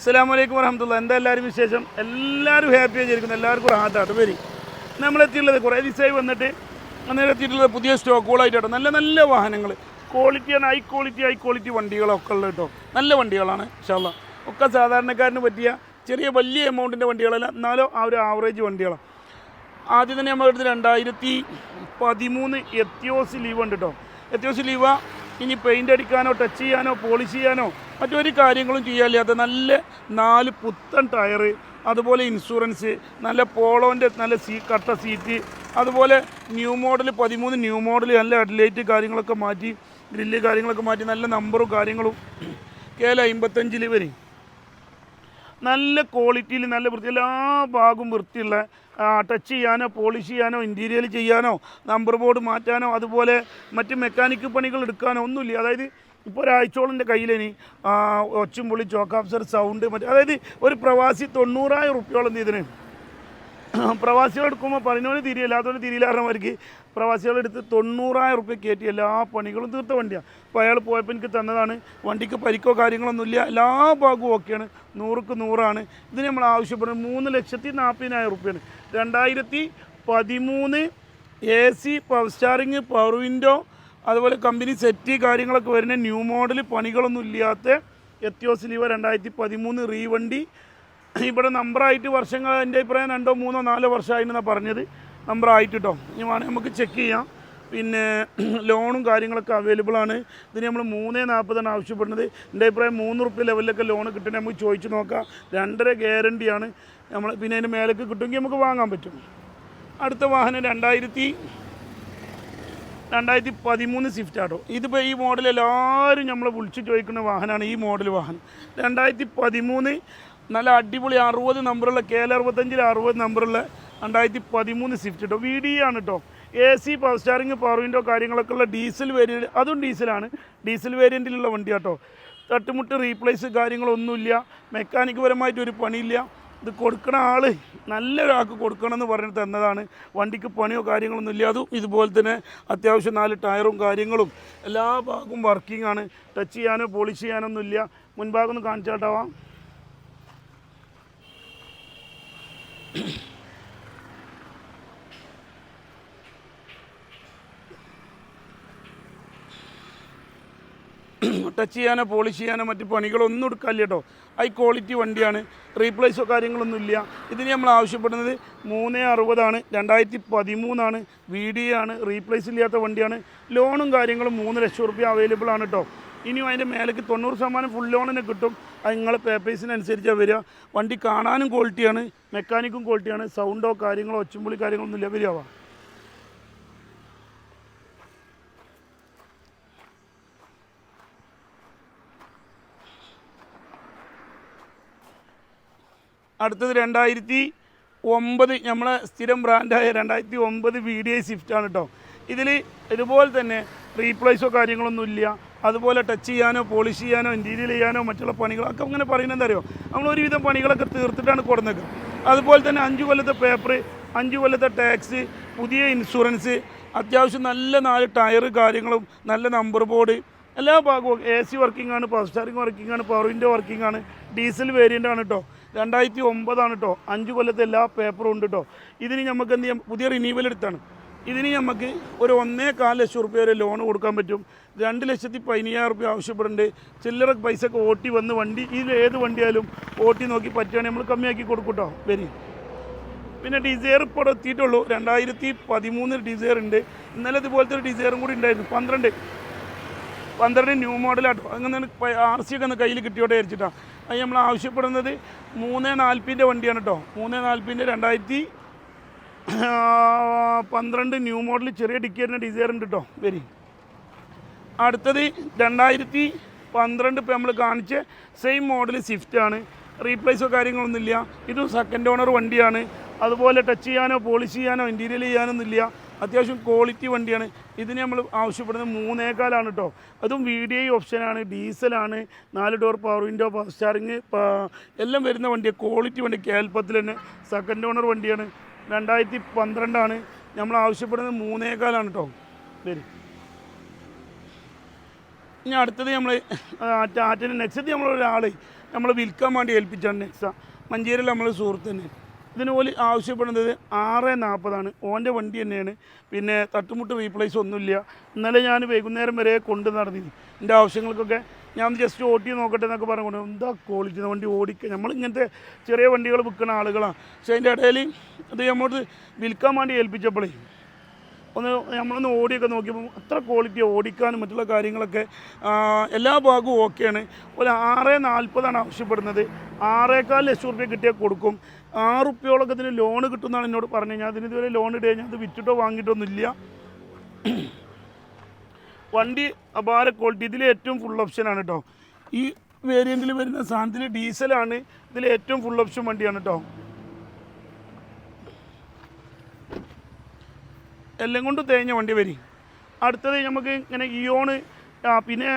അസ്സാം വലൈക്കും വരഹമുല്ല എന്താ എല്ലാവരും വിശേഷം? എല്ലാവരും ഹാപ്പി ആയിരിക്കുന്നു എല്ലാവർക്കും ഹാത്താട്ട് വരി നമ്മളെത്തിയുള്ളത് കുറേ ദിവസമായി വന്നിട്ട് അന്നേരം എത്തിയിട്ടുള്ളത് പുതിയ സ്റ്റോക്കുകളായിട്ടോ നല്ല നല്ല വാഹനങ്ങൾ ക്വാളിറ്റിയാണ് ഹൈ ക്വാളിറ്റി ഹൈ ക്വാളിറ്റി വണ്ടികളൊക്കെ ഉള്ളത് കേട്ടോ. നല്ല വണ്ടികളാണ് ഇൻഷാല്ല ഒക്കെ സാധാരണക്കാരന് പറ്റിയ ചെറിയ വലിയ എമൗണ്ടിന്റെ വണ്ടികളല്ല. എന്നാലും ആ ഒരു ആവറേജ് വണ്ടികളാണ്. ആദ്യം തന്നെ നമ്മളെടുത്ത് രണ്ടായിരത്തി പതിമൂന്ന് എത്തിയോസ് ലീവ് ഉണ്ട് കേട്ടോ. എത്തിയോസ് ലീവ ഇനി പെയിന്റ് അടിക്കാനോ ടച്ച് ചെയ്യാനോ പോളിഷ് ചെയ്യാനോ മറ്റൊരു കാര്യങ്ങളും ചെയ്യാനില്ലാത്ത നല്ല നാല് പുത്തൻ ടയർ അതുപോലെ ഇൻഷുറൻസ് നല്ല പോളോന്റെ നല്ല സീ കട്ട സീറ്റ് അതുപോലെ ന്യൂ മോഡൽ പതിമൂന്ന് ന്യൂ മോഡൽ നല്ല അഡ്ലൈറ്റ് കാര്യങ്ങളൊക്കെ മാറ്റി ഗ്രില്ല് കാര്യങ്ങളൊക്കെ മാറ്റി നല്ല നമ്പറും കാര്യങ്ങളും. കേല അമ്പത്തഞ്ചിൽ വരും നല്ല ക്വാളിറ്റിയിൽ നല്ല വൃത്തി എല്ലാ ഭാഗവും വൃത്തിയുള്ള ടച്ച് ചെയ്യാനോ പോളിഷ് ചെയ്യാനോ ഇന്റീരിയർ ചെയ്യാനോ നമ്പർ ബോർഡ് മാറ്റാനോ അതുപോലെ മറ്റ് മെക്കാനിക്ക് പണികൾ എടുക്കാനോ ഒന്നുമില്ല. അതായത് ഇപ്പോൾ ഒരാഴ്ചയോളം എന്റെ കയ്യിലിനി ഒച്ചും പൊളി ചോക്കാപ്സർ സൗണ്ട് മറ്റേ അതായത് ഒരു പ്രവാസി തൊണ്ണൂറായിരം റുപ്യോളം ഇതിന് പ്രവാസികൾ എടുക്കുമ്പോൾ പറഞ്ഞവന് തിരിയില്ല അതുകൊണ്ട് പ്രവാസികളെടുത്ത് തൊണ്ണൂറായിരം റുപ്യ കയറ്റി എല്ലാ പണികളും തീർത്ത വണ്ടിയാണ് അപ്പോൾ അയാൾ പോയപ്പോൾ എനിക്ക് തന്നതാണ്. വണ്ടിക്ക് പരിക്കോ കാര്യങ്ങളൊന്നുമില്ല. എല്ലാ ഭാഗവും ഓക്കെയാണ്. നൂറുക്ക് നൂറാണ്. ഇതിന് നമ്മൾ ആവശ്യപ്പെടുന്നത് മൂന്ന് ലക്ഷത്തി നാൽപ്പതിനായിരം റുപ്യാണ്. രണ്ടായിരത്തി പതിമൂന്ന് A C power steering power window അതുപോലെ കമ്പനി സെറ്റ് കാര്യങ്ങളൊക്കെ വരുന്ന ന്യൂ മോഡൽ പണികളൊന്നും ഇല്ലാത്ത എത്തിയോസ് ലീവ രണ്ടായിരത്തി പതിമൂന്ന് റീവണ്ടി. ഇവിടെ നമ്പറായിട്ട് വർഷങ്ങൾ എന്റെ അഭിപ്രായം രണ്ടോ മൂന്നോ നാലോ വർഷമായിട്ടാണ് പറഞ്ഞത്. നമ്പറായിട്ട് കേട്ടോ ഇനി വേണമെങ്കിൽ നമുക്ക് ചെക്ക് ചെയ്യാം. പിന്നെ ലോണും കാര്യങ്ങളൊക്കെ അവൈലബിൾ ആണ്. ഇതിന് നമ്മൾ മൂന്നേ നാൽപ്പതാണ് ആവശ്യപ്പെടുന്നത്. എന്റെ അഭിപ്രായം മൂന്ന് റുപ്യ ലെവലിലൊക്കെ ലോൺ കിട്ടണേ നമുക്ക് ചോദിച്ചു നോക്കാം. രണ്ടര ഗ്യാരണ്ടിയാണ് നമ്മൾ പിന്നെ അതിന് മേലേക്ക് കിട്ടുമെങ്കിൽ നമുക്ക് വാങ്ങാൻ പറ്റും. അടുത്ത വാഹനം രണ്ടായിരത്തി രണ്ടായിരത്തി പതിമൂന്ന് സ്വിഫ്റ്റ് ആട്ടോ. ഇതിപ്പോൾ ഈ മോഡൽ എല്ലാവരും നമ്മൾ വിളിച്ച് ചോദിക്കുന്ന വാഹനമാണ് ഈ മോഡൽ വാഹനം. രണ്ടായിരത്തി പതിമൂന്ന് നല്ല അടിപൊളി അറുപത് നമ്പറുള്ള കെ എൽ അറുപത്തഞ്ചിൽ അറുപത് നമ്പറുള്ള രണ്ടായിരത്തി പതിമൂന്ന് സ്വിഫ്റ്റ് കേട്ടോ വി ഡി ആണ് കേട്ടോ A C power steering power window കാര്യങ്ങളൊക്കെ ഉള്ള ഡീസൽ വേരിയന്റ് അതും ഡീസലാണ്. ഡീസൽ വേരിയന്റിലുള്ള വണ്ടി കേട്ടോ തട്ടുമുട്ട് റീപ്ലേസ് കാര്യങ്ങളൊന്നുമില്ല. മെക്കാനിക് പരമായിട്ട് ഒരു പണിയില്ല. ഇത് കൊടുക്കണ ആൾ നല്ലൊരാൾക്ക് കൊടുക്കണം എന്ന് പറഞ്ഞിട്ട് തന്നതാണ്. വണ്ടിക്ക് പണിയോ കാര്യങ്ങളൊന്നും ഇല്ല അതും ഇതുപോലെ തന്നെ അത്യാവശ്യം നാല് ടയറും കാര്യങ്ങളും എല്ലാ ഭാഗവും വർക്കിംഗ് ആണ്. ടച്ച് ചെയ്യാനോ പോളിഷ് ചെയ്യാനൊന്നും ഇല്ല മുൻഭാഗം ഒന്ന് കാണിച്ചാട്ടാവാം. ടച്ച് ചെയ്യാനോ പോളിഷ് ചെയ്യാനോ മറ്റ് പണികളൊന്നും എടുക്കാല്ല കേട്ടോ. ഹൈ ക്വാളിറ്റി വണ്ടിയാണ്. റീപ്ലേസോ കാര്യങ്ങളൊന്നും ഇല്ല. ഇതിന് നമ്മൾ ആവശ്യപ്പെടുന്നത് മൂന്ന് അറുപതാണ്. രണ്ടായിരത്തി പതിമൂന്നാണ് വി ഡി ആണ്. റീപ്ലേസ് ഇല്ലാത്ത വണ്ടിയാണ്. ലോണും കാര്യങ്ങളും മൂന്ന് ലക്ഷം റുപ്യ അവൈലബിൾ ആണ് കേട്ടോ. ഇനിയും അതിന്റെ മേലേക്ക് തൊണ്ണൂറ് ശതമാനം ഫുൾ ലോണിന് കിട്ടും. അത് നിങ്ങളെ പേപ്പേഴ്സിനനുസരിച്ചാണ് വരിക. വണ്ടി കാണാനും ക്വാളിറ്റിയാണ് മെക്കാനിക്കും ക്വാളിറ്റിയാണ് സൗണ്ടോ കാര്യങ്ങളോ ഒച്ചുമ്പുളി കാര്യങ്ങളൊന്നും ഇല്ല. വരിക അടുത്തത് രണ്ടായിരത്തി ഒമ്പത് നമ്മളെ സ്ഥിരം ബ്രാൻഡായ രണ്ടായിരത്തി ഒമ്പത് വി ഡി ഐ സ്വിഫ്റ്റാണ് കേട്ടോ ഇതിൽ ഇതുപോലെ തന്നെ റീപ്ലേസോ കാര്യങ്ങളൊന്നും ഇല്ല. അതുപോലെ ടച്ച് ചെയ്യാനോ പോളിഷ് ചെയ്യാനോ ഇന്റീരിയർ ചെയ്യാനോ മറ്റുള്ള പണികളൊക്കെ അങ്ങനെ പറയുന്നത് അറിയോ? നമ്മൾ ഒരുവിധം പണികളൊക്കെ തീർത്തിട്ടാണ് കൊടുന്നത്. അതുപോലെ തന്നെ അഞ്ച് കൊല്ലത്തെ പേപ്പർ അഞ്ച് കൊല്ലത്തെ ടാക്സ് പുതിയ ഇൻഷുറൻസ് അത്യാവശ്യം നല്ല നാല് ടയർ കാര്യങ്ങളും നല്ല നമ്പർ ബോർഡ് എല്ലാ ഭാഗവും എ സി വർക്കിംഗ് ആണ് പവർ സ്റ്റാറിംഗ് വർക്കിംഗ് ആണ് പവർ വിൻഡോ വർക്കിംഗ് ആണ് ഡീസൽ വേരിയന്റ് ആണ് കേട്ടോ രണ്ടായിരത്തി ഒമ്പതാണ് കേട്ടോ അഞ്ച് കൊല്ലത്തെ എല്ലാ പേപ്പറും ഉണ്ട് കേട്ടോ ഇതിന് നമുക്ക് എന്ത് ചെയ്യാം? പുതിയ റിന്യൂവൽ എടുത്താണ്. ഇതിന് നമുക്ക് ഒരു ഒന്നേ കാൽ ലക്ഷം റുപ്യ വരെ ലോൺ കൊടുക്കാൻ പറ്റും. രണ്ട് ലക്ഷത്തി പതിനയ്യായിരം റുപ്യ ആവശ്യപ്പെടുന്നുണ്ട് ചില്ലറ പൈസ ഒക്കെ ഓട്ടി വന്ന് വണ്ടി ഇതിൽ ഏത് വണ്ടിയായാലും ഓട്ടി നോക്കി പറ്റുകയാണെങ്കിൽ നമ്മൾ കമ്മിയാക്കി കൊടുക്കും കേട്ടോ വരി. പിന്നെ ഡിസയർ ഇപ്പോൾ എത്തിയിട്ടുള്ളൂ. രണ്ടായിരത്തി പതിമൂന്നിൽ ഡിസയർ ഉണ്ട് ഇന്നലെ ഇതുപോലത്തെ ഒരു ഡിസയറും കൂടി ഉണ്ടായിരുന്നു പന്ത്രണ്ട്. പന്ത്രണ്ട് ന്യൂ മോഡലാട്ടോ അങ്ങനെ ആർ സി ഒക്കെ ഒന്ന് കയ്യിൽ കിട്ടിയോട്ടെ വിചാരിച്ചിട്ടാണ് അത് നമ്മൾ ആവശ്യപ്പെടുന്നത് മൂന്ന് നാൽപ്പതിന്റെ വണ്ടിയാണ് കേട്ടോ മൂന്ന് നാൽപ്പതിന്റെ രണ്ടായിരത്തി പന്ത്രണ്ട് ന്യൂ മോഡൽ ചെറിയ ഡിക്കേറിന്റെ ഡിസൈർ ഉണ്ട് കേട്ടോ വരി. അടുത്തത് രണ്ടായിരത്തി പന്ത്രണ്ട് ഇപ്പോൾ നമ്മൾ കാണിച്ച സെയിം മോഡൽ സ്വിഫ്റ്റ് ആണ്. റീപ്ലേസോ കാര്യങ്ങളൊന്നുമില്ല ഇതും സെക്കൻഡ് ഓണർ വണ്ടിയാണ്. അതുപോലെ ടച്ച് ചെയ്യാനോ പോളിഷ് ചെയ്യാനോ ഇന്റീരിയർ ചെയ്യാനൊന്നും ഇല്ല. അത്യാവശ്യം ക്വാളിറ്റി വണ്ടിയാണ്. ഇതിന് നമ്മൾ ആവശ്യപ്പെടുന്നത് മൂന്നേക്കാലാണ് കേട്ടോ അതും വി ഡി ഐ ഓപ്ഷനാണ് ഡീസലാണ് നാല് door power window power steering എല്ലാം വരുന്ന വണ്ടിയാണ് ക്വാളിറ്റി വണ്ടി കേൽപ്പത്തിൽ തന്നെ സെക്കൻഡ് ഓണർ വണ്ടിയാണ്. രണ്ടായിരത്തി പന്ത്രണ്ടാണ് നമ്മൾ ആവശ്യപ്പെടുന്നത് മൂന്നേക്കാലാണ് കേട്ടോ വരും ഇനി അടുത്തത് നമ്മൾ ടാറ്റന്റെ നെക്സ്റ്റ് നമ്മൾ നമ്മൾ വിൽക്കാൻ വേണ്ടി ഏൽപ്പിച്ചാണ് നെക്സ. മഞ്ചേരിയിൽ നമ്മൾ സുഹൃത്ത് തന്നെ. ഇതിന് പോലെ ആവശ്യപ്പെടുന്നത് ആറ് നാൽപ്പതാണ് ഓന്റെ വണ്ടി തന്നെയാണ്. പിന്നെ തട്ടുമുട്ട് റീപ്ലേസ് ഒന്നുമില്ല. ഇന്നലെ ഞാൻ വൈകുന്നേരം വരെ കൊണ്ട് നടന്നിരുന്നു എന്റെ ആവശ്യങ്ങൾക്കൊക്കെ ഞാൻ ജസ്റ്റ് ഓട്ടി നോക്കട്ടെ എന്നൊക്കെ പറഞ്ഞു എന്താ ക്വാളിറ്റി വണ്ടി ഓടിക്കുക നമ്മൾ ഇങ്ങനത്തെ ചെറിയ വണ്ടികൾ വിൽക്കുന്ന ആളുകളാണ് പക്ഷേ അതിന്റെ ഇടയിൽ ഇത് നമ്മോട്ട് വിൽക്കാൻ വേണ്ടി ഏൽപ്പിച്ചപ്പോഴേ ഒന്ന് നമ്മളൊന്ന് ഓടിയൊക്കെ നോക്കിയപ്പോൾ അത്ര ക്വാളിറ്റി ഓടിക്കാനും മറ്റുള്ള കാര്യങ്ങളൊക്കെ എല്ലാ ഭാഗവും ഓക്കെയാണ് ഒരു ആറ് നാൽപ്പതാണ് ആവശ്യപ്പെടുന്നത്. ആറേക്കാൽ ലക്ഷം റുപ്യ കിട്ടിയാൽ കൊടുക്കും. ആറ് റുപ്യോളൊക്കെ ഇതിന് ലോൺ കിട്ടുമെന്നാണ് എന്നോട് പറഞ്ഞു കഴിഞ്ഞാൽ അതിന് ഇതുവരെ ലോൺ ഇട്ട് കഴിഞ്ഞാൽ അത് വിറ്റിട്ടോ വാങ്ങിയിട്ടൊന്നുമില്ല വണ്ടി അപാര ക്വാളിറ്റി ഇതിൽ ഏറ്റവും ഫുൾ ഓപ്ഷനാണ് കേട്ടോ ഈ വേരിയന്റിൽ വരുന്ന സാധനത്തിൽ ഡീസലാണ് ഇതിൽ ഏറ്റവും ഫുൾ ഓപ്ഷൻ വണ്ടിയാണ് കേട്ടോ എല്ലാം കൊണ്ട് തേഞ്ഞ വണ്ടി വരി. അടുത്തത് നമുക്ക് ഇങ്ങനെ ഇയോണ് ആ പിന്നെ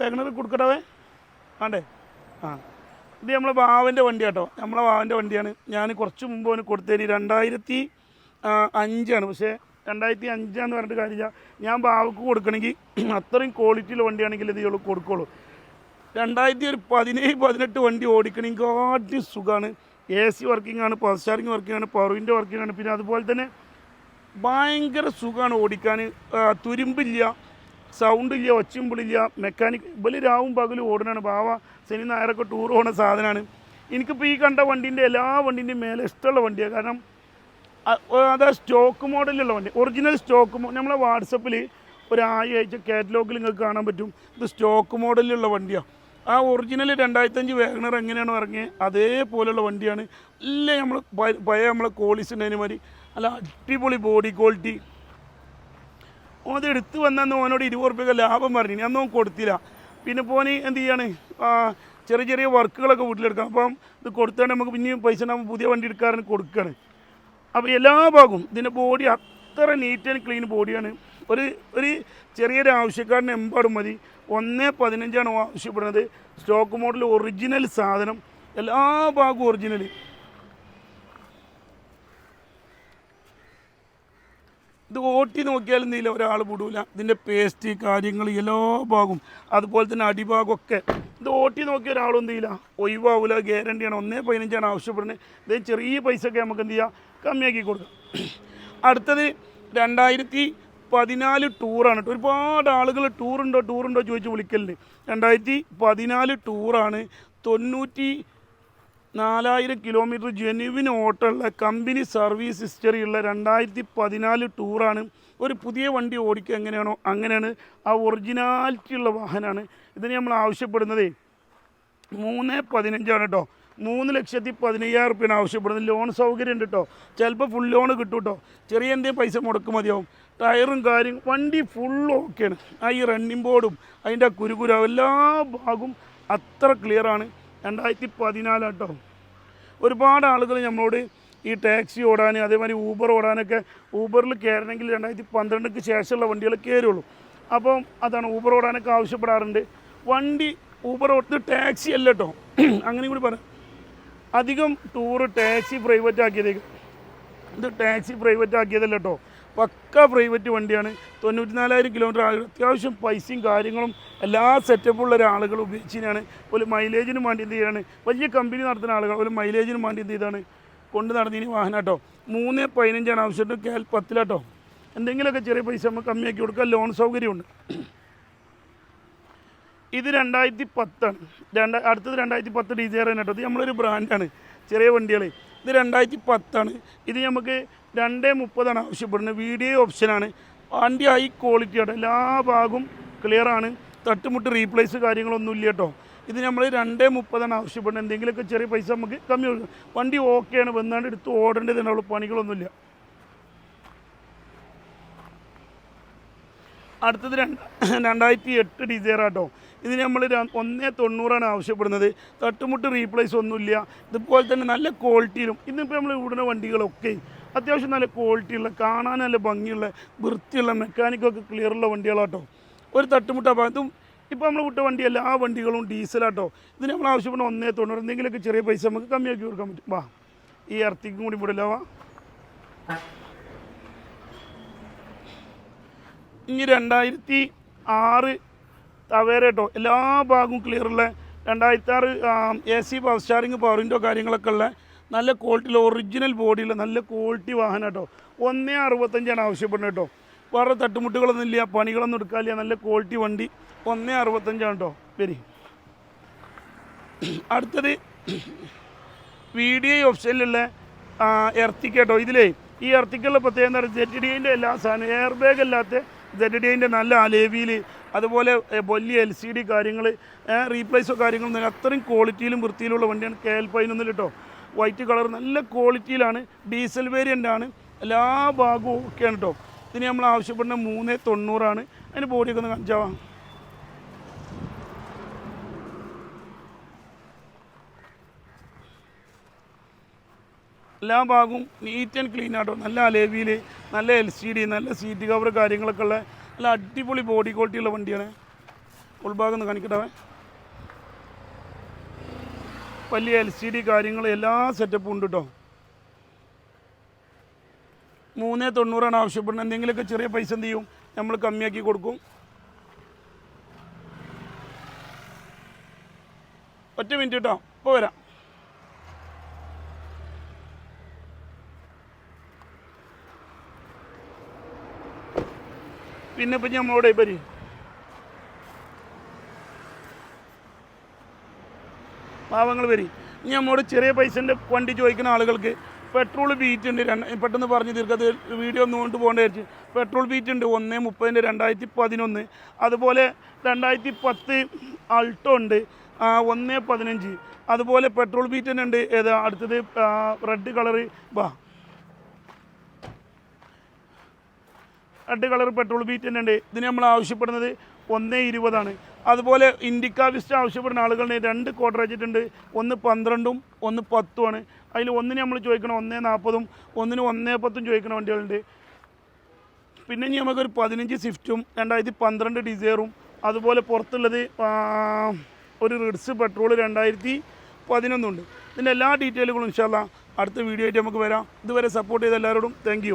വേഗണർ കൊടുക്കട്ടവേ? വേണ്ടേ ആ. ഇത് നമ്മളെ ബാവന്റെ വണ്ടി കേട്ടോ. നമ്മളെ ബാവന്റെ വണ്ടിയാണ്. ഞാൻ കുറച്ച് മുമ്പ് അവന് കൊടുത്തേരി രണ്ടായിരത്തി അഞ്ചാണ്. പക്ഷേ രണ്ടായിരത്തി അഞ്ചാന്ന് പറഞ്ഞിട്ട് കാര്യമില്ല. ഞാൻ ബാവക്ക് കൊടുക്കണമെങ്കിൽ അത്രയും ക്വാളിറ്റിയുള്ള വണ്ടിയാണെങ്കിൽ ഇത് ഇയാൾ കൊടുക്കുള്ളൂ. രണ്ടായിരത്തി ഒരു പതിനേഴ് പതിനെട്ട് വണ്ടി ഓടിക്കണമെങ്കിൽ ആദ്യ സുഖമാണ് എ സി വർക്കിംഗ് ആണ് പവർ സ്റ്റാറിങ് വർക്കിംഗ് ആണ് പവർ വിൻഡോ വർക്കിംഗ് ആണ് പിന്നെ അതുപോലെ തന്നെ ഭയങ്കര സുഖമാണ് ഓടിക്കാൻ തുരുമ്പില്ല സൗണ്ട് ഇല്ല ഒച്ചുമ്പിളില്ല മെക്കാനിക് ഇവൽ രാവും പകലും ഓടണാണ് ബാവ ശനി നായരൊക്കെ ടൂർ പോകുന്ന സാധനമാണ് എനിക്കിപ്പോൾ ഈ കണ്ട വണ്ടീന്റെ എല്ലാ വണ്ടീന്റെയും മേലെ ഇഷ്ടമുള്ള വണ്ടിയാണ് കാരണം അതാ സ്റ്റോക്ക് മോഡലുള്ള വണ്ടി. ഒറിജിനൽ സ്റ്റോക്ക് നമ്മളെ വാട്സപ്പിൽ ഒരു അയച്ച കാറ്റലോഗിൽ നിങ്ങൾക്ക് കാണാൻ പറ്റും. ഇത് സ്റ്റോക്ക് മോഡലിലുള്ള വണ്ടിയാണ് ആ ഒറിജിനൽ രണ്ടായിരത്തഞ്ച് വേഗണർ എങ്ങനെയാണോ ഇറങ്ങിയത് അതേപോലെയുള്ള വണ്ടിയാണ്. ഇല്ല നമ്മൾ പഴയ നമ്മളെ കോളീസ് ഉണ്ടായതിന് മാതിരി അല്ല അടിപൊളി ബോഡി ക്വാളിറ്റി ഓൻ അത് എടുത്ത് വന്നു ഓനോട് ഇരുപത് റുപ്യൊക്കെ ലാഭം പറഞ്ഞു. അന്ന് ഓൻ കൊടുത്തില്ല. പിന്നെ പോന് എന്ത് ചെയ്യാണ്? ചെറിയ ചെറിയ വർക്കുകളൊക്കെ വീട്ടിലെടുക്കാം അപ്പം ഇത് കൊടുത്താൽ നമുക്ക് പിന്നെയും പൈസ ഉണ്ടാകുമ്പോൾ പുതിയ വണ്ടി എടുക്കാറുണ്ട് കൊടുക്കുകയാണ് അപ്പോൾ എല്ലാ ഭാഗവും ഇതിന്റെ ബോഡി അത്ര നീറ്റ് ആൻഡ് ക്ലീൻ ബോഡിയാണ് ഒരു ഒരു ചെറിയൊരു ആവശ്യക്കാരന് എമ്പാടും മതി. ഒന്ന് പതിനഞ്ചാണ് ആവശ്യപ്പെടുന്നത്. സ്റ്റോക്ക് മോഡൽ ഒറിജിനൽ സാധനം. എല്ലാ ഭാഗവും ഒറിജിനൽ ഇത് ഓട്ടി നോക്കിയാലും നീല ഒരാൾ വിടൂല ഇതിന്റെ പേസ്റ്റ് കാര്യങ്ങൾ എല്ലാ ഭാഗവും. അതുപോലെ തന്നെ അടിഭാഗമൊക്കെ. ഇത് ഓട്ടി നോക്കിയ ഒരാളും എന്ത് ചെയ്യില്ല? ഒഴിവാവില്ല ഗ്യാരണ്ടിയാണ് ഒന്നേ പതിനഞ്ചാണ് ആവശ്യപ്പെടുന്നത്. ഇത് ചെറിയ പൈസയൊക്കെ നമുക്ക് എന്ത് ചെയ്യാം? കമ്മിയാക്കി കൊടുക്കാം. അടുത്തത് രണ്ടായിരത്തി പതിനാല് ടൂറാണ് കേട്ടോ. ഒരുപാട് ആളുകൾ ടൂറുണ്ടോ ടൂറുണ്ടോ ചോദിച്ച് വിളിക്കലുണ്ട്. രണ്ടായിരത്തി പതിനാല് ടൂറാണ് തൊണ്ണൂറ്റി നാലായിരം കിലോമീറ്റർ ജെനുവിൻ ഓട്ടമുള്ള കമ്പനി സർവീസ് ഹിസ്റ്ററിയുള്ള രണ്ടായിരത്തി പതിനാല് ടൂറാണ്. ഒരു പുതിയ വണ്ടി ഓടിക്കുക എങ്ങനെയാണോ അങ്ങനെയാണ് ആ ഒറിജിനാലിറ്റി ഉള്ള വാഹനമാണ്. ഇതിന് നമ്മൾ ആവശ്യപ്പെടുന്നതേ മൂന്ന് പതിനഞ്ചാണ് കേട്ടോ മൂന്ന് ലക്ഷത്തി പതിനയ്യായിരം റുപ്യാണ് ആവശ്യപ്പെടുന്നത്. ലോൺ സൗകര്യം ഉണ്ട് കേട്ടോ ചിലപ്പോൾ ഫുൾ ലോൺ കിട്ടും കേട്ടോ ചെറിയ എന്തെങ്കിലും പൈസ മുടക്ക് മതിയാവും. ടയറും കാര്യം വണ്ടി ഫുൾ ഓക്കെയാണ് ആ ഈ റണ്ണിംഗ് ബോർഡും അതിന്റെ ആ കുരുകുര എല്ലാ ഭാഗവും അത്ര ക്ലിയറാണ് രണ്ടായിരത്തി പതിനാലാട്ടോ ഒരുപാട് ആളുകൾ നമ്മളോട് ഈ ടാക്സി ഓടാൻ അതേമാതിരി ഊബർ ഓടാനൊക്കെ ഊബറിൽ കയറണമെങ്കിൽ രണ്ടായിരത്തി പന്ത്രണ്ടിന് ശേഷമുള്ള വണ്ടികൾ കയറുള്ളൂ അപ്പം അതാണ് ഊബർ ഓടാനൊക്കെ ആവശ്യപ്പെടാറുണ്ട്. വണ്ടി ഊബർ ഓടുന്നത് ടാക്സി അല്ല കേട്ടോ അങ്ങനെ കൂടി പറയാം അധികം ടൂറ് ടാക്സി പ്രൈവറ്റ് ആക്കിയതേക്ക് ഇത് ടാക്സി പ്രൈവറ്റ് ആക്കിയതല്ല കേട്ടോ പക്ക പ്രൈവറ്റ് വണ്ടിയാണ്. തൊണ്ണൂറ്റി നാലായിരം കിലോമീറ്റർ അത്യാവശ്യം പൈസയും കാര്യങ്ങളും എല്ലാ സെറ്റപ്പുള്ള ഒരാളുകൾ ഉപയോഗിച്ചതിനാണ്. ഒരു മൈലേജിന് വേണ്ടി എന്ത് ചെയ്യാണ് വലിയ കമ്പനി നടത്തുന്ന ആളുകൾ ഒരു മൈലേജിന് വേണ്ടി എന്ത് ചെയ്താണ് കൊണ്ട് നടന്നതിന് വാഹനം കേട്ടോ മൂന്ന് പതിനഞ്ചാണ് ആവശ്യമായിട്ട് കേൽ പത്തിലാട്ടോ. എന്തെങ്കിലുമൊക്കെ ചെറിയ പൈസ നമ്മൾ കമ്മിയാക്കി കൊടുക്കാൻ ലോൺ സൗകര്യമുണ്ട്. ഇത് രണ്ടായിരത്തി പത്താണ് രണ്ട അടുത്തത് രണ്ടായിരത്തി പത്ത് ഡിസൈർ തന്നെ കേട്ടോ ഇത് നമ്മളൊരു ബ്രാൻഡാണ് ചെറിയ വണ്ടികൾ ഇത് രണ്ടായിരത്തി പത്താണ് ഇത് നമുക്ക് രണ്ട് മുപ്പതാണ് ആവശ്യപ്പെടുന്നത്. വീഡിയോ ഓപ്ഷനാണ് വണ്ടി ഹൈ ക്വാളിറ്റിയാണ് എല്ലാ ഭാഗവും ക്ലിയറാണ് തട്ടുമുട്ട് റീപ്ലേസ് കാര്യങ്ങളൊന്നും ഇല്ല കേട്ടോ ഇത് നമ്മൾ രണ്ട് മുപ്പതാണ് ആവശ്യപ്പെടുന്നത്. എന്തെങ്കിലുമൊക്കെ ചെറിയ പൈസ നമുക്ക് കമ്മി കൊടുക്കും. വണ്ടി ഓക്കെയാണ് വന്നാണ്ട് എടുത്ത് ഓടേണ്ടത് തന്നെയുള്ള പണികളൊന്നുമില്ല അടുത്തത് രണ്ട് രണ്ടായിരത്തി എട്ട് ഡിസൈറാട്ടോ ഇത് നമ്മൾ ഒന്നേ തൊണ്ണൂറാണ് ആവശ്യപ്പെടുന്നത്. തട്ടുമുട്ട് റീപ്ലേസ് ഒന്നുമില്ല ഇതുപോലെ തന്നെ നല്ല ക്വാളിറ്റിയിലും ഇന്നിപ്പോൾ നമ്മൾ ഇവിടുന്ന വണ്ടികളൊക്കെ അത്യാവശ്യം നല്ല ക്വാളിറ്റിയുള്ള കാണാൻ നല്ല ഭംഗിയുള്ള വൃത്തിയുള്ള മെക്കാനിക്കൊക്കെ ക്ലിയറുള്ള വണ്ടികളാട്ടോ. ഒരു തട്ടുമുട്ട ഭാഗത്തും ഇപ്പോൾ നമ്മൾ വിട്ട വണ്ടി എല്ലാ വണ്ടികളും ഡീസലാട്ടോ. ഇതിന് നമ്മൾ ആവശ്യപ്പെടുന്ന ഒന്നേ തൊണ്ണൂറ് എന്തെങ്കിലുമൊക്കെ ചെറിയ പൈസ നമുക്ക് കമ്മിയാക്കി കൊടുക്കാൻ പറ്റും. വാ ഈ അർത്തിക്കും കൂടി വിടില്ല വാ. ഇനി രണ്ടായിരത്തി ആറ് തവേര കേട്ടോ എല്ലാ ഭാഗവും ക്ലിയറുള്ള രണ്ടായിരത്തി ആറ് A C power steering power window കാര്യങ്ങളൊക്കെ ഉള്ള നല്ല ക്വാളിറ്റിയിൽ ഒറിജിനൽ ബോഡിയുള്ള നല്ല ക്വാളിറ്റി വാഹനം കേട്ടോ. ഒന്നേ അറുപത്തഞ്ചാണ് ആവശ്യപ്പെടുന്നത് കേട്ടോ. വേറെ തട്ടുമുട്ടുകളൊന്നും ഇല്ല പണികളൊന്നും എടുക്കാനില്ല നല്ല ക്വാളിറ്റി വണ്ടി. ഒന്നേ അറുപത്തഞ്ചാണ് കേട്ടോ. വരി. അടുത്തത് വി ഡി ഐ ഓപ്ഷനിലുള്ള എർത്തിക്ക കേട്ടോ. ഇതിലേ ഈ എർത്തിക്കുള്ള പ്രത്യേകത എന്താ പറയുക? ജെറ്റ് ഡിന്റെ എല്ലാ സാധനം എയർ ബാഗ് അല്ലാത്ത ജെറ്റ് ഡിന്റെ നല്ല അലേവിയിൽ അതുപോലെ വലിയ എൽ സി ഡി കാര്യങ്ങൾ റീപ്ലേസോ കാര്യങ്ങളൊന്നും. അത്രയും ക്വാളിറ്റിയിലും വൃത്തിയിലുള്ള വണ്ടിയാണ്. കെ എൽ പതിനൊന്നിൽ കേട്ടോ. വൈറ്റ് കളർ നല്ല ക്വാളിറ്റിയിലാണ് ഡീസൽ വേരിയന്റ് ആണ് എല്ലാ ഭാഗവും ഒക്കെയാണ് കേട്ടോ ഇതിന് നമ്മൾ ആവശ്യപ്പെടുന്ന മൂന്ന് തൊണ്ണൂറാണ്. അതിന് ബോഡിയൊക്കെ ഒന്ന് കാണിച്ചാവാ. എല്ലാ ഭാഗവും നീറ്റ് ആൻഡ് ക്ലീൻ ആട്ടോ. നല്ല അലേവിയിൽ നല്ല എൽ സി ഡി നല്ല സീറ്റ് കവർ കാര്യങ്ങളൊക്കെ ഉള്ള നല്ല അടിപൊളി ബോഡി ക്വാളിറ്റി ഉള്ള വണ്ടിയാണ്. ഉൾഭാഗം ഒന്ന് കാണിക്കട്ടെ വലിയ എൽ സി ഡി കാര്യങ്ങൾ എല്ലാ സെറ്റപ്പും ഉണ്ട് കേട്ടോ മൂന്നേ തൊണ്ണൂറാണ് ആവശ്യപ്പെടുന്നത്. എന്തെങ്കിലുമൊക്കെ ചെറിയ പൈസ എന്ത് ചെയ്യും? നമ്മൾ കമ്മിയാക്കി കൊടുക്കും. ഒറ്റ മിനിറ്റ് കേട്ടോ ഇപ്പോൾ വരാം. പിന്നെ ഇപ്പം നമ്മളോട് ഇപ്പരി പാവങ്ങൾ വരി. ഇനി നമ്മോട് ചെറിയ പൈസന്റെ വണ്ടി ചോദിക്കുന്ന ആളുകൾക്ക് പെട്രോൾ ബീറ്റ് ഉണ്ട്. രണ്ട് പെട്ടെന്ന് പറഞ്ഞു തീർക്കത് വീഡിയോ ഒന്നും കൊണ്ട് പോകേണ്ട വിചാരിച്ച് പെട്രോൾ ബീറ്റ് ഉണ്ട്. ഒന്ന് മുപ്പതിന്റെ രണ്ടായിരത്തി പതിനൊന്ന്. അതുപോലെ രണ്ടായിരത്തി പത്ത് അൾട്ടോ ഉണ്ട്. ഒന്ന് പതിനഞ്ച്. അതുപോലെ പെട്രോൾ ബീറ്റ് തന്നെ ഉണ്ട്. ഏതാ? അടുത്തത് റെഡ് കളറ് വാ. റെഡ് കളർ പെട്രോൾ ബീറ്റ് തന്നെ ഉണ്ട്. ഇതിന് നമ്മൾ ആവശ്യപ്പെടുന്നത് ഒന്ന് ഇരുപതാണ്. അതുപോലെ ഇൻഡിക്ക വിസ്റ്റ് ആവശ്യപ്പെടുന്ന ആളുകളുടെ രണ്ട് ക്വാർട്ടർ വെച്ചിട്ടുണ്ട്. ഒന്ന് പന്ത്രണ്ടും ഒന്ന് പത്തുമാണ്. അതിൽ ഒന്നിന് നമ്മൾ ചോദിക്കണം ഒന്നേ നാൽപ്പതും ഒന്നിന് ഒന്നേ പത്തും ചോദിക്കുന്ന വണ്ടികളുണ്ട്. പിന്നെ ഇനി നമുക്കൊരു പതിനഞ്ച് സ്വിഫ്റ്റും രണ്ടായിരത്തി പന്ത്രണ്ട് ഡിസയറും അതുപോലെ പുറത്തുള്ളത് ഒരു റിഡ്സ് പെട്രോൾ രണ്ടായിരത്തി പതിനൊന്നുണ്ട്. ഇതിന്റെ എല്ലാ ഡീറ്റെയിലുകളും ഇൻഷാല്ല അടുത്ത വീഡിയോ ആയിട്ട് നമുക്ക് വരാം. ഇതുവരെ സപ്പോർട്ട് ചെയ്ത എല്ലാവരോടും താങ്ക്